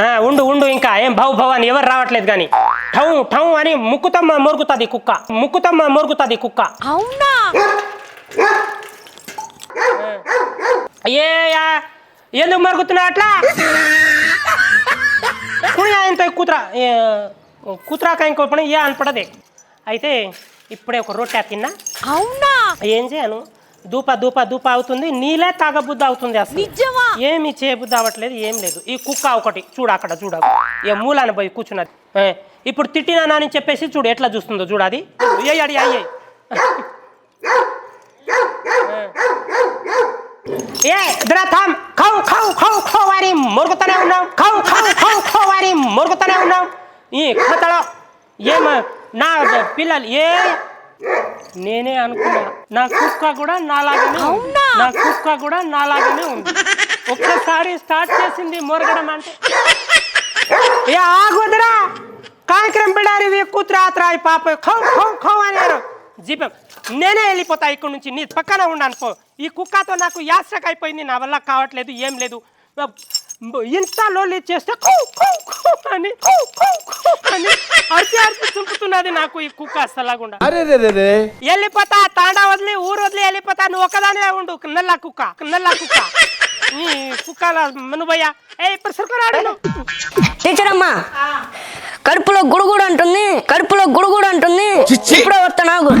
ఆ, ఉండు ఉండు ఇంకా. ఏం భౌ భౌ అని ఎవరు రావట్లేదు కానీ. ఠౌ ఠౌ అని ముక్కుతమ్మ మొరుగుతుంది కుక్క. ముక్కుతమ్మ మొరుగుతుంది కుక్క. అవునా? ఏ ఎందుకు మరుగుతున్నావు అట్లా? కూతుర కూతురాక ఇంకోపడి ఏ అనపడదే. అయితే ఇప్పుడే ఒక రొట్టె తిన్నా. అవునా? ఏం చేయను? దూప దూప దూప అవుతుంది. నీలే తాగబుద్ధి అవుతుంది అసలు. నిజమా? ఏమి చేయబుద్ధి అవ్వట్లేదు ఏం లేదు. ఈ కుక్క ఒకటి చూడు అక్కడ చూడ ఏ మూలాన పోయి కూర్చున్నది. ఇప్పుడు తిట్టినా అని చెప్పేసి చూడు ఎట్లా చూస్తుందో చూడు అది. ఏ అడి అయ్యే ఏ ఇద్దరా థామ్ ఖౌ ఖౌ ఖౌ ఖౌ వారి మురుగుతూనే ఉన్నాం. ఖౌ ఖౌ ఖౌ ఖౌ వారి మురుగుతూనే ఉన్నాం. ఈ ఖతలో ఏమ నా పిల్లలు. ఏ? నేనే అనుకున్నా. నా కుక్క కూడా నాలాగానే ఉంది. నా కుక్క కూడా నాలాగానే ఉంది. ఒక్కసారి స్టార్ట్ చేసింది మొరగడం అంటే. ఏ ఆగుదరా కార్యక్రమం బిడారి కూతురు ఆత్రాయి పాప. ఖౌ ఖౌ ఖౌ అన్నారు. జీపం. నేనే వెళ్ళిపోతా ఇక్కడ నుంచి. నీ పక్కన పో ఈ కుక్కతో నాకు యాస్ట్రక్ అయిపోయింది నా వల్ల కావట్లేదు. ఏం లేదు. లోలి చేస్తే అని అని అరిచి అరిచి చుంపుతున్నది నాకు ఈ కుక్క రే వెళ్ళిపోతా తాండా వదిలి ఊరు వదిలి వెళ్ళిపోతా నువ్వు ఒకదానే ఉండు నల్ల కుక్క నల్ల కుక్క. ఈ కుక్కల మనుబయ్య. ఏ ఇప్పుడు సురకరాడు. టీచర్ అమ్మా కడుపులో గుడుగుడు అంటుంది కడుపులో గుడుగుడు అంటుంది. ఇప్పుడే వస్తా నాకు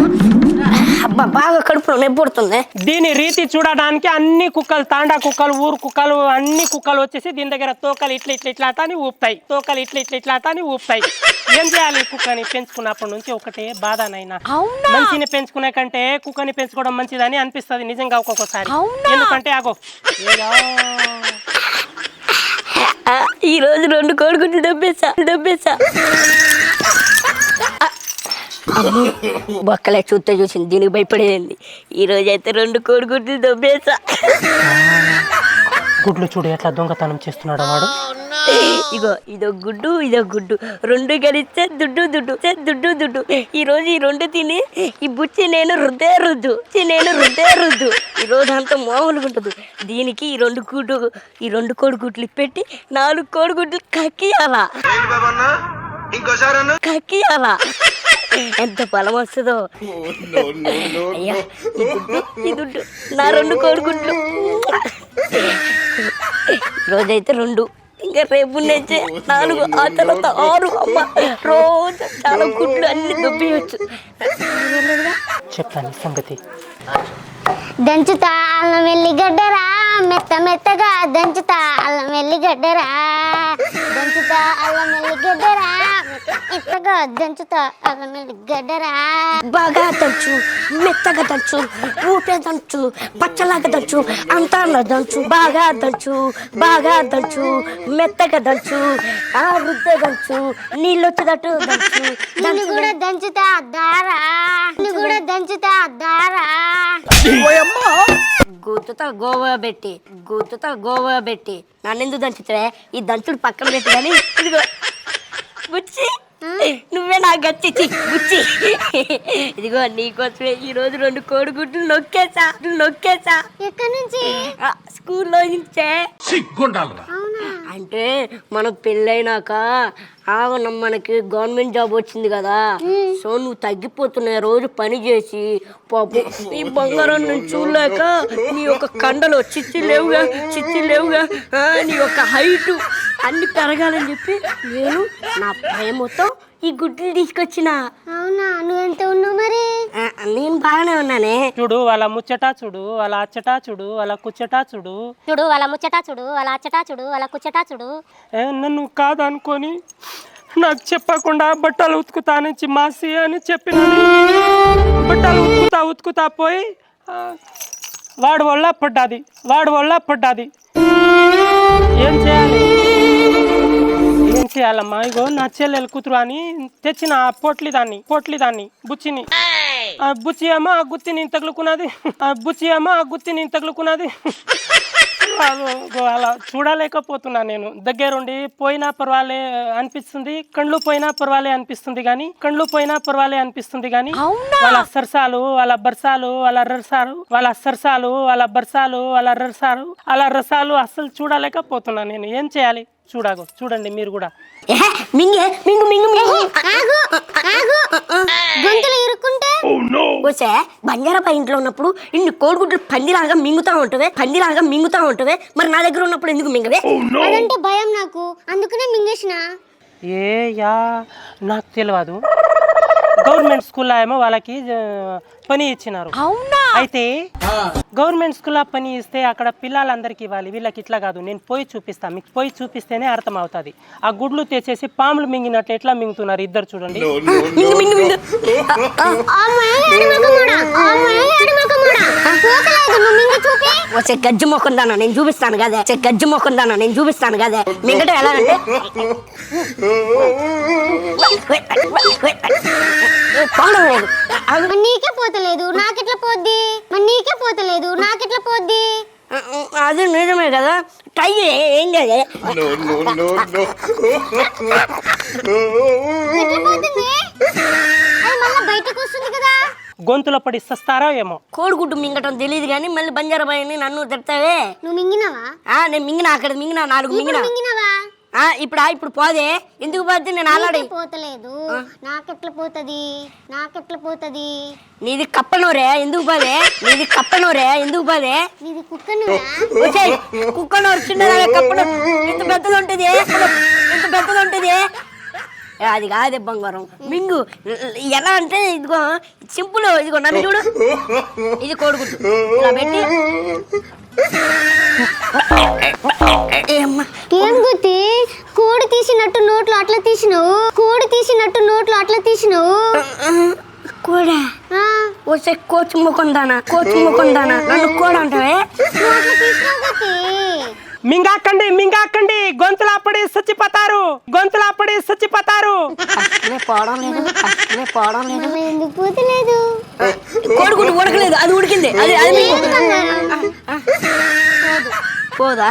అబ్బా బాగా కడుపులో నొప్పి పుడుతుంది. దీని రీతి చూడడానికి అన్ని కుక్కలు తాండా కుక్కలు ఊరు కుక్కలు అన్ని కుక్కలు వచ్చేసి దీని దగ్గర తోకలు ఇట్లా ఇట్లా ఇట్లా అని ఊపుతాయి. తోకలు ఇట్లా ఇట్లా ఇట్లా అని ఊపుతాయి. ఏం చేయాలి కుక్కని పెంచుకున్నప్పటి నుంచి ఒకటే బాధ నైనా మంచిని పెంచుకునే కంటే కుక్కని పెంచుకోవడం మంచిదని అనిపిస్తుంది నిజంగా ఒక్కొక్కసారి? ఎందుకంటే ఆగో. ఈ రోజు రెండు కోడిగుడ్లు దబ్బేసా దబ్బేసా. బొక్కలే చూస్తే చూసింది దీనికి భయపడేది ఈ రోజు అయితే రెండు కోడిగుడ్లు దబ్బేసా. గుడ్లు చూడు ఎట్లా దొంగతనం చేస్తున్నాడు వాడు. ఇగో ఇదో గుడ్డు ఇదో గుడ్డు. రెండు కలిస్తే దుడ్డు దుడ్డు చే దుడ్డు దుడ్డు. ఈ రోజు ఈ రెండు తిని ఈ బుచ్చి నేను రుద్దే రుద్దు చి నేను రుద్దే రుద్దు. ఈ రోజు అంతా మామూలుగా ఉంటుంది. దీనికి ఈ రెండు గుడ్డు ఈ రెండు కోడిగుడ్లు పెట్టి నాలుగు కోడిగుడ్లు కక్కియాలా కక్కియాలా ఎంత బలం వస్తుందో. అయ్యా ఈ దుడ్డు నా రెండు కోడిగుడ్లు. రోజైతే రెండు ఇంకా రేపు నుంచి నాలుగు ఆ తర్వాత ఆరు అమ్మ రోజు చాలా గుడ్లు అన్ని దొబ్బేయచ్చు. ఈ సంగతి. దంచుతా అల్లం వెల్లిగడ్డరా మెత్త మెత్తగా దంచుతా అల్లం వెల్లిగడ్డరా దంచుతా అల్లం వెల్లిగడ్డరా మెత్తగా దంచుతా అల్లం వెల్లిగడ్డరా బాగా దంచు మెత్తగా దంచు ఊటే దంచు పచ్చలాగా దంచు అంతా దంచు బాగా దంచు బాగా దంచు మెత్తగా దంచు ఆ రుద్ద దంచు నీళ్ళు వచ్చేటట్టు దంచు నిన్ను కూడా దంచుతా దారా. నిన్ను కూడా దంచుతా దారా. గుర్తుతో గోవా పెట్టి గుర్తుతో గోవా పెట్టి. నన్నెందుకు దంచుతావే? ఈ దంచుడు పక్కన పెట్టి కానీ బుచ్చి. నువ్వే నా గచ్చిచ్చి బుచ్చి. ఇదిగో నీకోసమే ఈ రోజు రెండు కోడిగుడ్లు నొక్కేసా నొక్కేసా. ఎక్కడి నుంచి? స్కూల్లో నుంచే. అంటే మనకు పెళ్ళైనాక మనకి గవర్నమెంట్ జాబ్ వచ్చింది కదా. సో నువ్వు తగ్గిపోతున్నాయి రోజు పని చేసి పాపం నీ బంగారం నుంచి చూడలేక నీ యొక్క కండలు చిచ్చి లేవుగా చిచ్చి లేవుగా ఆ, నీ యొక్క హైట్ అన్ని పెరగాలని చెప్పి నేను నా భయంతో ఈ గుడ్లు తీసుకొచ్చిన. అవునా? నువ్వెంత ఉన్నావు మరి? నేను బాగానే ఉన్నానే. చూడు వాళ్ళ ముచ్చట చూడు వాళ్ళ అచ్చట చూడు వాళ్ళ కుచ్చట చూడు. చూడు వాళ్ళ ముచ్చటా చూడు వాళ్ళ అచ్చటా చూడు వాళ్ళ కుచ్చటా చూడు. ఏ, నన్ను కాదు అనుకొని నాకు చెప్పకుండా బట్టలు ఉతుకుతానని మాసి అని చెప్పిన బట్టలు ఉతుకుతా ఉతుకుతా పోయి ఆ, వాడు వల్ల పడ్డాది వాడు వల్ల పడ్డాది. ఏం చేయాలి? చేయాలమ్మా. ఇగో నా చెల్లెలు కూతురు అని తెచ్చిన ఆ పొట్లి దాన్ని పొట్లి దాన్ని బుచ్చిని. ఆ బుచ్చి ఆ గుత్తిని తగులుకున్నది ఆ బుచ్చి ఆ గుత్తిని తగులుకున్నది అలా చూడలేకపోతున్నా నేను. దగ్గరుండి పోయినా పర్వాలే అనిపిస్తుంది కండ్లు పోయినా పర్వాలే అనిపిస్తుంది కానీ కండ్లు పోయినా పర్వాలే అనిపిస్తుంది కానీ వాళ్ళ సరసాలు వాళ్ళ బర్సాలు వాళ్ళ రసాలు వాళ్ళ సరసాలు వాళ్ళ బర్సాలు వాళ్ళ రసాలు వాళ్ళ రసాలు అస్సలు చూడలేకపోతున్నా నేను. ఏం చేయాలి? చూడగో చూడండి మీరు కూడా. ఏహే, మింగే మింగు మింగు మింగు. ఆగు ఆగు గొంతులు ఇరుక్కుంటే వచ్చే బంజారాబాయి ఇంట్లో ఉన్నప్పుడు ఇన్ని కోడిగుడ్లు పందిలాగా మింగుతా ఉంటవే పందిలాగా మింగుతా ఉంటవే. మరి నా దగ్గర ఉన్నప్పుడు ఎందుకు మింగవే? అదంటే భయం నాకు. అందుకనే మింగేసిన. ఏ యా నాకు తెలియదు గవర్నమెంట్ స్కూల్లో ఏమో వాళ్ళకి పని ఇచ్చినారు. అయితే గవర్నమెంట్ స్కూల్లో పని ఇస్తే అక్కడ పిల్లలందరికీ ఇవ్వాలి. వీళ్ళకి ఇట్లా కాదు. నేను పోయి చూపిస్తా. మీకు పోయి చూపిస్తేనే అర్థం అవుతుంది ఆ గుడ్లు తెచ్చేసి పాములు మింగినట్లు ఎట్లా మింగుతున్నారు? ఇద్దరు చూడండి. మింగు మింగు మింగు. పోతలేదు నువ్వు మింగి చూపి. వచ్చే గజ్జి మొక్కం దానా? నేను చూపిస్తాను కదే. వచ్చే గజ్జి మొక్కం దానా? నేను చూపిస్తాను కదే. మింగట ఎలా అంటే? పోవడం లేదు మరి నీకే పోతలేదు. నాకెట్లా పోద్ది? మరి నీకే పోతలేదు. నాకెట్లా పోద్ది? అది నిజమే కదా. ట్రై ఏం చేయాలి? No, no, no, no. ఎట్లా పోతుంది? అది మళ్ళీ బయటకు వస్తుంది కదా. గొంతులో పడి సస్తారో ఏమో. కోడిగుడ్డు మింగటం తెలియదు కానీ మళ్ళీ బంజారాబాయిని నన్ను తిడతావే. నువ్వు మింగినావా? ఆ, నేను మింగిన అక్కడ మింగిన నాలుగు ఇప్పుడు మింగిన. మింగినావా? ఇప్పుడు ఆ, ఇప్పుడు పోదే. ఎందుకు పోతే నేను ఆల్రెడీ పోతలేదు? నాకెట్లా పోతది? నాకెట్లా పోతది? నీది కప్పనోరే ఎందుకు పోదే? నీది కప్పనోరే ఎందుకు పోదే? నీది కుక్కనురా? కుక్కనోరు చిన్నదాగా కప్పను ఇంత పెద్దది ఉంటుంది? ఇంత పెద్దది ఉంటుంది? అది కాదే బంగారం. మింగు. ఎలా అంటే ఇదిగో సింపుల్ ఇదిగో నన్ను చూడు. ఇది కోడిగుడ్డు. ఇలా పెట్టి. కోడి తీసినట్టు నోట్లు అట్లా తీసినావు. కోడి తీసినట్టు నోట్లు అట్లా తీసినావు. కూడా? వచ్చే కోచు ముఖందానా కోచు ముఖందానా నన్ను కూడా అంటావే? మింగాకండి మింగాకండి. గొంతులో పడి చచ్చిపోతారు గొంతులో పడి చచ్చిపోతారు అసలే పోవడం లేదు అసలే పోవడం లేదు మరి ఎందుకు పోతలేదు? కోడిగుడ్డు ఉడకలేదు అది ఉడికింది. అది. పోదా?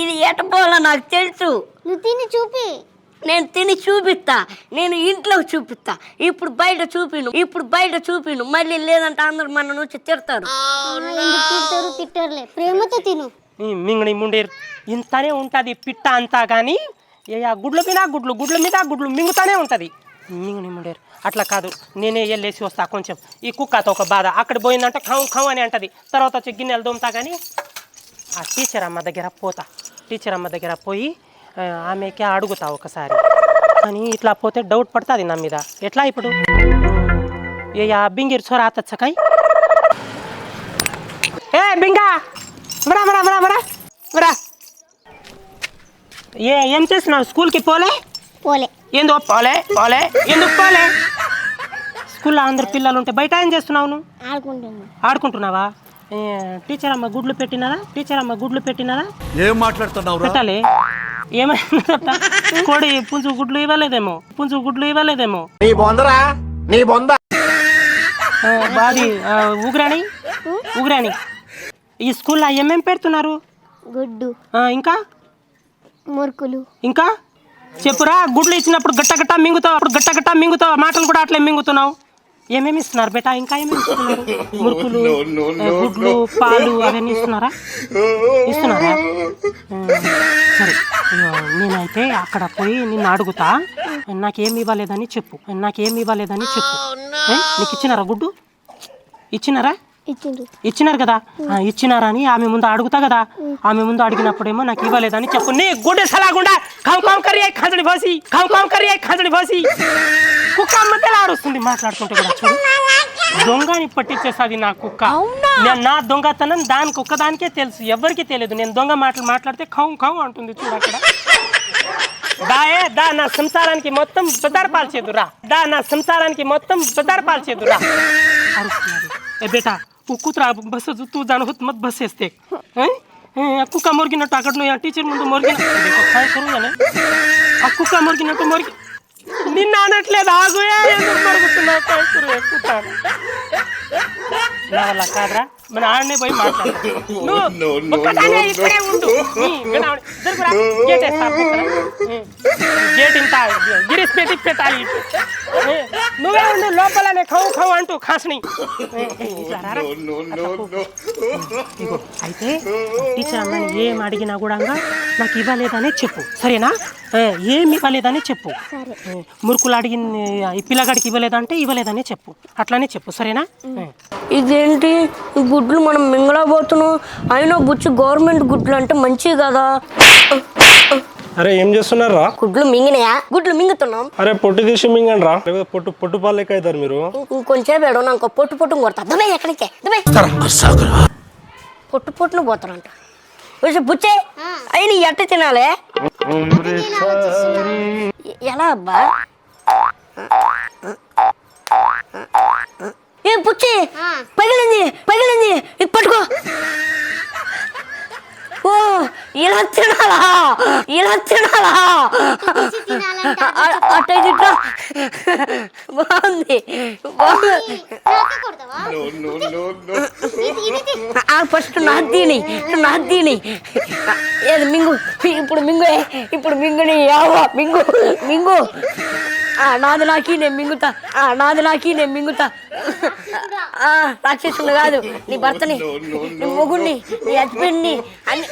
ఇది ఎట పోవాలో నాకు తెలుసు. నువ్వు తిని చూపి. నేను తిని చూపిస్తా. నేను ఇంట్లో చూపిస్తా. ఇప్పుడు బయట చూపిను ఇప్పుడు బయట చూపిను. మళ్ళీ లేదంటే అందరు మన నుంచి తిడతారు. ఆ, ఎందుకు తింటారు తిట్టరులే. ప్రేమతో తిను. ఈ మింగని ముండేరు. ఇంతనే ఉంటుంది పిట్ట అంతా కానీ ఏ గుడ్ల మీద గుడ్లు గుడ్ల మీద గుడ్లు మింగుతానే ఉంటుంది. మింగని ముండేరు. అట్లా కాదు నేనే వెళ్ళేసి వస్తా కొంచెం. ఈ కుక్కతో ఒక బాధ. అక్కడ పోయిందంటే ఖావు ఖావు అని అంటది. తర్వాత వచ్చి గిన్నెలు దోముతా కానీ ఆ టీచర్ అమ్మ దగ్గర పోతా. టీచర్ అమ్మ దగ్గర పోయి ఆమెకే ఆమెకి అడుగుతా ఒకసారి. కానీ ఇట్లా పోతే డౌట్ పడుతుంది నా మీద. ఎట్లా ఇప్పుడు? ఏ బింగిరు బింగిర్ ఆతచ్చకాయ్ ఏ బింగా! బరా బరా బరా బరా బరా ఏ ఏం చేస్తున్నావు? స్కూల్కి పోలే? పోలే. ఎందుకు పోలే పోలే ఎందుకు పోలే? స్కూల్లో అందరు పిల్లలు ఉంటే బయట ఏం చేస్తున్నావు నువ్వు? ఆడుకుంటున్నా. ఆడుకుంటున్నావా? ఏ, టీచర్ అమ్మ గుడ్లు పెట్టినారా? టీచర్ అమ్మ గుడ్లు పెట్టినారా? ఏం మాట్లాడుతున్నావు పెట్టాలి. ఏమైందట కోడి పుంజు గుడ్లు ఇవ్వలేదేమో. పుంజు గుడ్లు ఇవ్వలేదేమో. నీ బొందరా? నీ బొంద. బాది ఉగ్రాణి? ఉగ్రాణి. ఈ స్కూల్లో ఏమేం పెడుతున్నారు? గుడ్డు. ఆ, ఇంకా? మురుకులు. ఇంకా? చెప్పురా గుడ్లు ఇచ్చినప్పుడు గట్ట గట్ట మింగుతావు అప్పుడు గట్ట గట్ట మింగుతావు మాటలు కూడా అట్లే మింగుతున్నావు. ఏమేమి ఇస్తున్నారు బేటా? ఇంకా ఏమేమి ఇస్తున్నారు? మురుకులు గుడ్లు పాలు అవన్నీ ఇస్తున్నారా? ఇస్తున్నారా? సరే నేనైతే అక్కడ పోయి నిన్ను అడుగుతా. నాకేమి ఇవ్వలేదని చెప్పు. నాకేమి ఇవ్వలేదని చెప్పు. ఏ? నీకు ఇచ్చినారా గుడ్డు? ఇచ్చినారా? ఇచ్చినారు కదా? ఆ, ఇచ్చినారని ఆమె ముందు అడుగుతా కదా? ఆమె ముందు అడిగినప్పుడేమో నాకు ఇవ్వలేదని చెప్పు. నీ గుడ్డి సలాగుండా. కం కం కరి ఖజడి పోసి కం కం కరి ఖజడి పోసి. కుక్క మధ్యలో ఆడుస్తుంది మాట్లాడుతుంటే కూడా చూడు. దొంగని పట్టించేస్తుంది నా కుక్క. నేను నా దొంగతనం దానికి ఒక్కదానికే తెలుసు. ఎవరికి తెలియదు. నేను దొంగ మాటలు మాట్లాడితే ఖౌ ఖౌ అంటుంది చూడు అక్కడ. దాయే దా నా సంసారానికి మొత్తం బదార్పాల్చేదురా దా నా సంసారానికి మొత్తం బదార్పాల్చేదురా అరుస్తున్నది ఏ బేటా कुत्रा बस तू जाण होत मत बसेस ते कुका मोरगीनं टाकटनो या टीचर म्हणतो मोरगी काय करू ना कुका मोरगी तो मोरगी मी नानटले दागोया काय करू कुत्रा? ನಾವಲ್ಲ ಕಾದ್ರ ಮನ ಆಣೆ ಬೈ ಮಾಡ್ತಾರೆ ಗೇಟ್ ಇಂತ ಗಿರೀಶ್ నువ్వే ఉండు లోపలనే ఖౌ ఖౌ అంటూ. ఇగో అయితే టీచర్ అమ్మని ఏం అడిగినా కూడా నాకు ఇవ్వలేదని చెప్పు. సరేనా? ఏ, ఏం ఇవ్వలేదని చెప్పు. మురుకులు అడిగింది ఈ పిల్లగాడికి ఇవ్వలేదంటే ఇవ్వలేదని చెప్పు. అట్లానే చెప్పు సరేనా. ఇదేంటి? ఈ గుడ్లు మనం మింగలబోతున్నాం అయినా బుచ్చి గవర్నమెంట్ గుడ్లు అంటే మంచివి కదా? అరే ఏం చేస్తున్నారా? గుడ్లు మింగినాయా? గుడ్లు మింగుతున్నాం. అరే పొట్టు తీసి మింగండి రా పొట్టు పొట్టు పాలు లెక్క అవుతారు మీరు. ఇంకొంచెం వేడు నాకు పొట్టు పొట్టు కొడతా. దుబాయ్ ఎక్కడికే? దుబాయ్. పొట్టు పొట్టును పోతారంట. బుచ్చే అయిన ఎట్ట తినాలే? ఎలా అబ్బా? ఏ పుచ్చి పగిలింది పగిలింది. ఇది పట్టుకో. ఇలా తినాలా? ఇలా తినాలా. అట్ట ఇట్లా బాగుంది. ఫస్ట్ నా దీని నా దీని ఏది మింగు? ఇప్పుడు మింగు ఇప్పుడు మింగుని యావా? మింగు మింగు. నాది నాకి నేను మింగుతా. ఆ, నాది నాకి నేను మింగుతా. ఆ, రాక్షసుడు కాదు నీ భర్తని నీ మొగుడిని నీ హస్బెండ్ని అన్ని?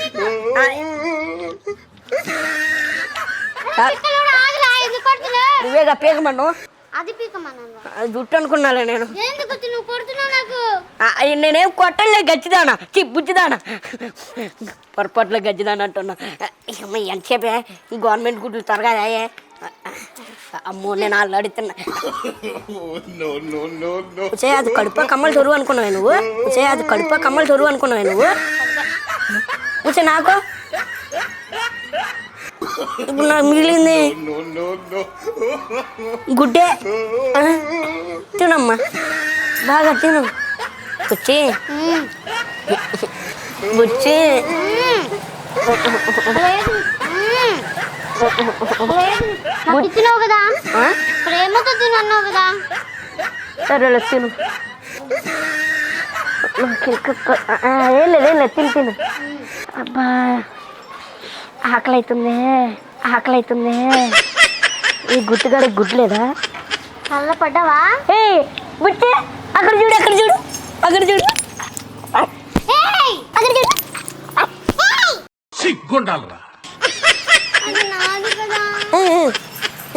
నువ్వేగా పేగమన్ను అది జుట్టు అనుకున్నాలే నేను. నేనేం కొట్టలే గచ్చిదానా చి బుచ్చిదానా పొరపాట్లో గచ్చిదానా అంటున్నా. ఎంతసేపే? ఈ గవర్నమెంట్ గుడ్లు త్వరగా అయ్యే అమ్మో నేను వాళ్ళు అడుగుతున్నా. చే అది కడుప కమ్మలు చొరువు అనుకున్నావు నువ్వు? చే అది కడుప కమ్మలు చొరువు అనుకున్నావు నువ్వు? వచ్చే నాకు. ఇప్పుడు నాకు మిగిలింది. గుడ్డే. తినమ్మా. బాగా తిను. బుచ్చి బుచ్చి ఇచ్చినావు కదా? ప్రేమతో తినన్నావు కదా? సరేలే తిను. ఏం లేదు ఏం లేదు తిను తిను. అబ్బా ఆకలి అవుతుంది ఆకలి అవుతుంది ఈ గుట్టుగాడ గుడ్లేదా చల్ల పడ్డావా ఏ బుట్టి అక్కడ చూడు అక్కడ చూడు అక్కడ చూడు. ఏయ్! అక్కడ చూడు. సిగ్గుండాలరా.